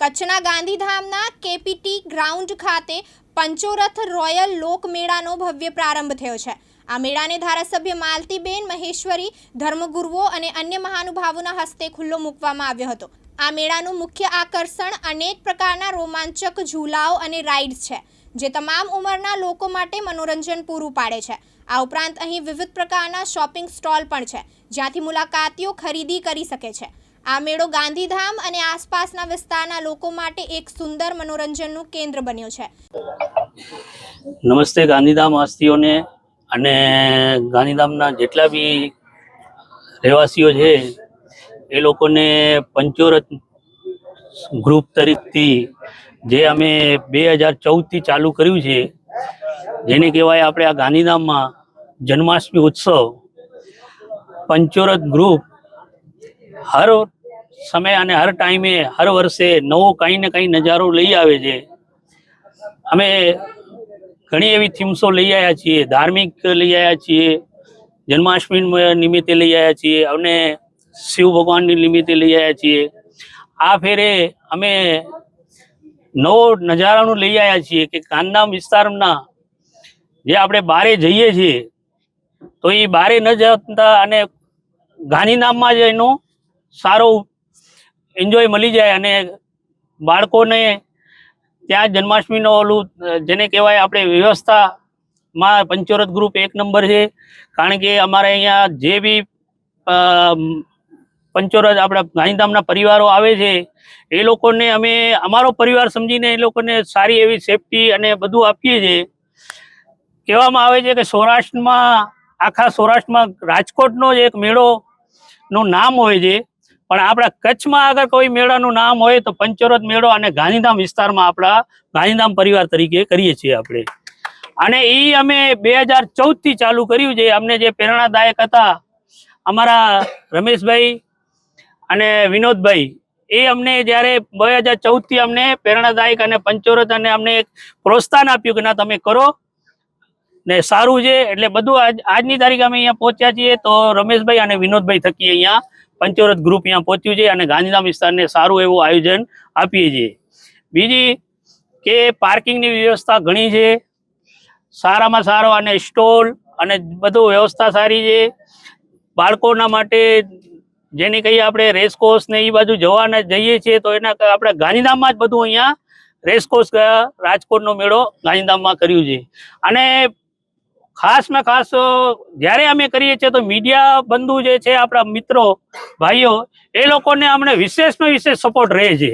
કચ્છના ગાંધીધામના KPT ground ખાતે પંચોરથ રોયલ લોકમેળાનો ભવ્ય પ્રારંભ થયો છે. આ મેળાને ધારાસભ્ય માલતીબેન મહેશ્વરી, ધર્મગુરુઓ અને અન્ય મહાનુભાવોના હસ્તે ખુલ્લો મૂકવામાં આવ્યો હતો. આ મેળાનું મુખ્ય આકર્ષણ અનેક પ્રકારના રોમાંચક ઝૂલાઓ અને રાઇડ્સ છે, જે તમામ ઉંમરના લોકો માટે મનોરંજન પૂરું પાડે છે. આ ઉપરાંત અહીં વિવિધ પ્રકારના શોપિંગ સ્ટોલ પણ છે, જ્યાંથી મુલાકાતીઓ ખરીદી કરી શકે છે. આ મેળો ગાંધીધામ અને આસપાસના વિસ્તારના લોકો માટે એક સુંદર મનોરંજનનું કેન્દ્ર બન્યો છે. નમસ્તે ગાંધીધામ વાસીઓને અને ગાંધીધામના જેટલા બી રહેવાસીઓ છે, એ લોકોને પંચોરથ ગ્રુપ તરીકેથી જે અમે બે હજાર ચૌદથી ચાલુ કર્યું છે, જેને કહેવાય આપણે આ ગાંધીધામમાં જન્માષ્ટમી ઉત્સવ, પંચોરથ ગ્રુપ હર સમય અને હર ટાઈમે હર વર્ષે નવો કંઈ ને કંઈ નજારો લઈ આવે છે. અમે ઘણી એવી થીમ્સો લઈ આવ્યા છીએ, ધાર્મિક લઈ આવ્યા છીએ, જન્માષ્ટમી નિમિત્તે લઈ આવ્યા છીએ, અને શિવ ભગવાનની નિમિત્તે લઈ આવ્યા છીએ. આ ફેરે અમે નવો નજારાનું લઈ આવ્યા છીએ કે કાંદામ વિસ્તારના જે આપણે બારે જઈએ છીએ, તો એ બારે ન જતા અને ગાંધીધામમાં જ એનો સારો એન્જોય મળી જાય અને બાળકોને ત્યાં જન્માષ્ટમીનો ઓલું જેને કહેવાય આપણે વ્યવસ્થામાં પંચોરત ગ્રુપ એક નંબર છે. કારણ કે અમારે અહીંયા જે બી અ, પંચોરથ આપણા ગાંધીધામના પરિવારો આવે છે એ લોકોને અમે અમારો પરિવાર સમજીને એ લોકોને સારી એવી સેફટી અને બધું આપીએ છીએ. કહેવામાં આવે છે કે સૌરાષ્ટ્રમાં આખા સૌરાષ્ટ્રમાં રાજકોટનો જ એક મેળો નું નામ હોય છે. પણ આપણા કચ્છમાં આગળ કોઈ મેળાનું નામ હોય તો પંચોરત મેળો અને ગાંધીધામ વિસ્તારમાં આપણા ગાંધીધામ પરિવાર તરીકે કરીએ છીએ આપણે. અને એ અમે બે હજાર ચૌદથી ચાલુ કર્યું છે. અમને જે પ્રેરણાદાયક હતા અમારા રમેશભાઈ અને વિનોદભાઈ, એ અમને જ્યારે બે હજાર ચૌદથી અમને પ્રેરણાદાયક અને પંચોરત અને અમને પ્રોત્સાહન આપ્યું કે ના, તમે કરો. ને સારું છે. એટલે બધું આજ, આજની તારીખે અમે અહીંયા પહોંચ્યા છીએ તો રમેશભાઈ અને વિનોદભાઈ થકી અહીંયા પંચોરથ ગ્રુપ અહીંયા પહોંચ્યું છે અને ગાંધીધામ વિસ્તારને સારું એવું આયોજન આપીએ છીએ. બીજી કે પાર્કિંગની વ્યવસ્થા ઘણી છે. સારામાં સારો અને સ્ટોલ અને બધું વ્યવસ્થા સારી છે. બાળકોના માટે જેને કહીએ આપણે રેસકોર્સ ને એ બાજુ જવાના જઈએ છીએ તો એના આપણે ગાંધીધામમાં જ બધું અહીંયા રેસકોર્સ રાજકોટનો મેળો ગાંધીધામમાં કર્યું છે. અને ખાસમાં ખાસ જ્યારે અમે કરીએ છીએ તો મીડિયા બંધુ જે છે, આપણા મિત્રો, ભાઈઓ, એ લોકોને અમને વિશેષમાં વિશેષ સપોર્ટ રહે છે.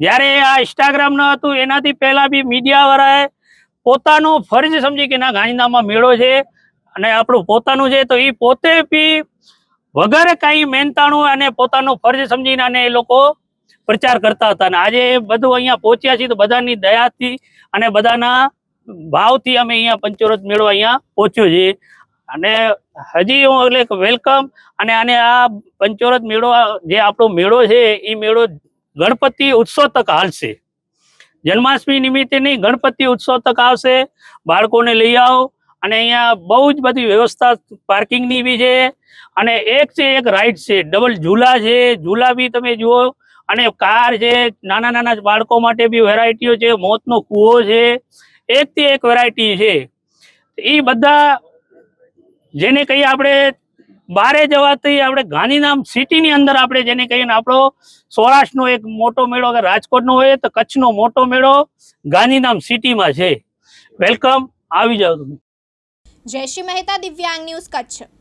જ્યારે આ ઇન્સ્ટાગ્રામ ન હતું, એનાથી પહેલા બી મીડિયાવાળાએ પોતાનો ફરજ સમજી કે ના, ગાંધીધામમાં મેળો છે અને આપણું પોતાનું છે, તો એ પોતે બી વગર કાંઈ મહેનતાણું અને પોતાનો ફરજ સમજીને અને એ લોકો પ્રચાર કરતા હતા. અને આજે બધું અહીંયા પહોંચ્યા છીએ, તો બધાની દયાથી અને બધાના ભાવથી અમે અહીંયા પંચોરથ મેળો અહીંયા પહોંચ્યો છે અને હજી હું એટલે વેલકમ અને આને આ પંચોરથ મેળો, જે આપણો મેળો છે એ મેળો ગણપતિ ઉત્સવ તક હાલશે. જન્માષ્ટમી નિમિત્તે નહીં, ગણપતિ ઉત્સવ તક આવશે. બાળકોને લઈ આવો અને અહીંયા બહુ જ બધી વ્યવસ્થા પાર્કિંગની બી છે. અને એક છે, એક રાઈડ છે ડબલ ઝૂલા છે. ઝૂલા બી તમે જુઓ. અને કાર છે નાના નાના બાળકો માટે બી વેરાયટીઓ છે. મોતનો કૂવો છે. એકથી એક વેરાયટી છે. એ બધા જેને કહીએ આપણે બારે જવાથી આપણે ગાંધીધામ સિટીની અંદર આપણે જેને કહીએ આપણો સૌરાષ્ટ્રનો એક મોટો મેળો અગર રાજકોટનો હોય તો કચ્છનો મોટો મેળો ગાંધીધામ સિટીમાં છે. વેલકમ આવી જાઓ તમે. જયશ્રી મહેતા દિવ્યાંગ ન્યૂઝ કચ્છ.